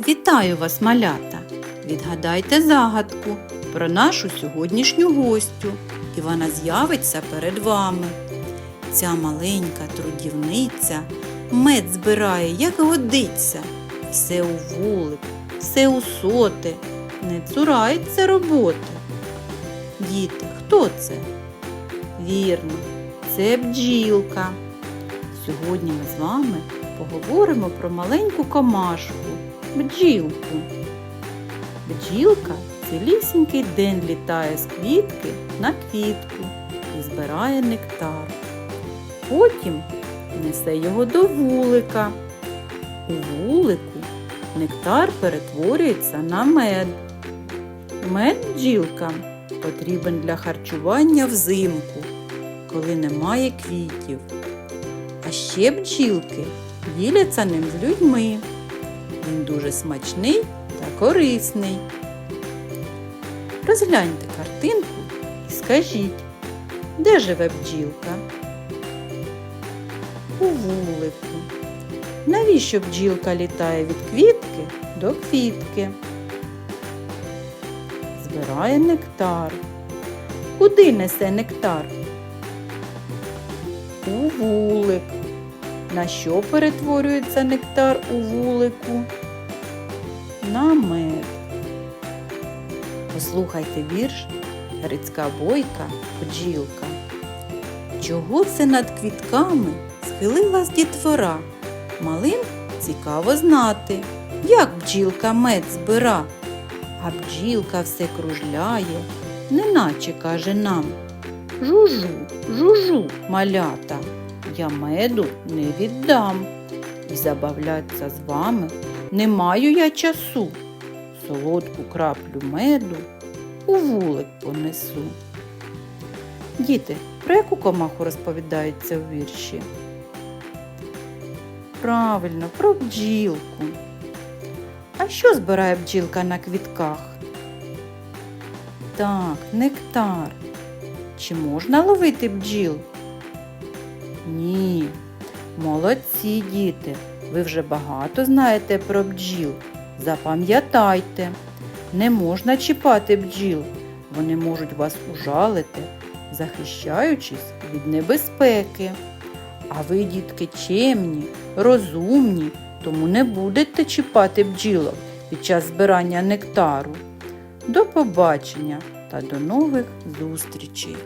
Вітаю вас, малята! Відгадайте загадку про нашу сьогоднішню гостю, і вона з'явиться перед вами. Ця маленька трудівниця мед збирає, як годиться, все у вулик, все у соти, не цурається роботи. Діти, хто це? Вірно, це бджілка. Сьогодні ми з вами поговоримо про маленьку комашку бджілку. Бджілка цілісінький день літає з квітки на квітку і збирає нектар. Потім несе його до вулика. У вулику нектар перетворюється на мед. Мед бджілкам потрібен для харчування взимку, коли немає квітів. А ще бджілки діляться ним з людьми. Він дуже смачний та корисний. Розгляньте картинку і скажіть, де живе бджілка? У вулику. Навіщо бджілка літає від квітки до квітки? Збирає нектар. Куди несе нектар? У вулик. На що перетворюється нектар у вулику? На мед. Послухайте вірш Грицька бойка бджілка. Чого це над квітками схилилась дітвора? Малим цікаво знати, як бджілка мед збира, а бджілка все кружляє, неначе каже нам. Жужу, жужу, малята, я меду не віддам. І забавлятися з вами не маю я часу. Солодку краплю меду у вулик понесу. Діти, про яку комаху розповідається у вірші? Правильно, про бджілку. А що збирає бджілка на квітках? Так, нектар. Чи можна ловити бджіл? Ні. Молодці, діти. Ви вже багато знаєте про бджіл. Запам'ятайте, не можна чіпати бджіл. Вони можуть вас ужалити, захищаючись від небезпеки. А ви, дітки, чемні, розумні, тому не будете чіпати бджілок під час збирання нектару. До побачення та до нових зустрічей!